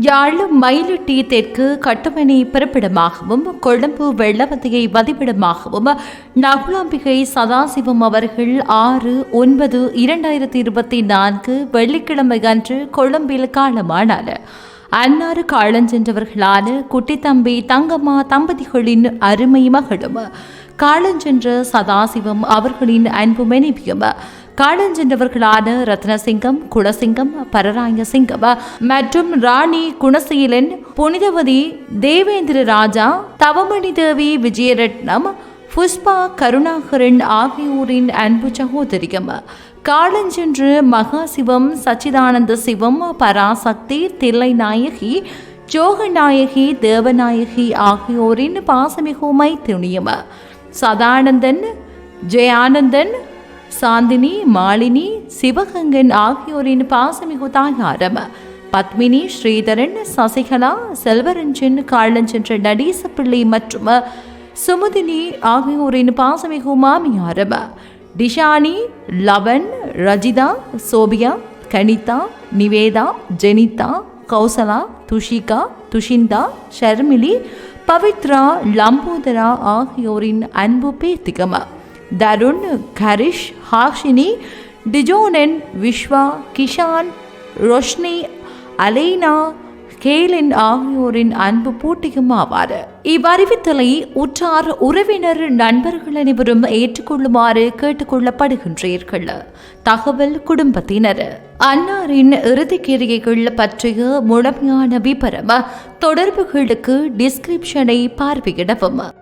யாழ் மயிலட்டி தெற்கு கட்டுமணி பிறப்பிடமாகவும் கொழும்பு வெள்ளவத்தையை வதிப்பிடமாகவும் நகுலாம்பிகை சதாசிவம் அவர்கள் ஆறு ஒன்பது இரண்டாயிரத்தி இருபத்தி நான்கு வெள்ளிக்கிழமை அன்று கொழும்பில் காலமானார். அன்னாறு காலஞ்சென்றவர்களான குட்டித்தம்பி தங்கம்மா தம்பதிகளின் அருமை மகளும் காலஞ்சென்ற சதாசிவம் அவர்களின் அன்பு மனைவியும் காலஞ்சென்றவர்களான ரத்னசிங்கம் குலசிங்கம் பரராய சிங்கம் மற்றும் ராணி குணசீலன் புனிதவதி தேவேந்திர ராஜா தவமணி தேவி விஜயரட்னம் புஷ்பா கருணாகரன் ஆகியோரின் அன்பு சகோதரியம் காலஞ்சென்று மகாசிவம் சச்சிதானந்த சிவம் பராசக்தி தில்லைநாயகி ஜோகநாயகி தேவநாயகி ஆகியோரின் பாசமிகுமை துணியம் சதானந்தன் ஜெயானந்தன் சாந்தினி மாலினி சிவகங்கன் ஆகியோரின் பாசமிகு தாயாரம் பத்மினி ஸ்ரீதரன் சசிகலா செல்வரஞ்சன் காளஞ்சென்ற நடீசப்பிள்ளை மற்றும் சுமுதினி ஆகியோரின் பாசமிகு மாமியாரம் டிஷானி லவன் ரஜிதா சோபியா கனிதா நிவேதா ஜெனிதா கௌசலா துஷிகா துஷிந்தா ஷர்மிலி பவித்ரா லம்போதரா ஆகியோரின் அன்பு பேத்திகம். தருண் கரிஷ் ஹாஷினி டிஜோனன் விஸ்வா கிஷான் ரோஷ்னி அலைனா கேலின் ஆகியோரின் அன்பு பூட்டியும் ஆவார் இவ்வறிவித்தலை உற்றார் உறவினர் நண்பர்கள் அனைவரும் ஏற்றுக்கொள்ளுமாறு கேட்டுக்கொள்ளப்படுகின்றீர்கள் தகவல் குடும்பத்தினர் அன்னாரின் இறுதிக்கிரியைகள் பற்றிய முழுமையான விபரம் தொடர்புகளுக்கு டிஸ்கிரிப்ஷனை பார்வையிடவும்.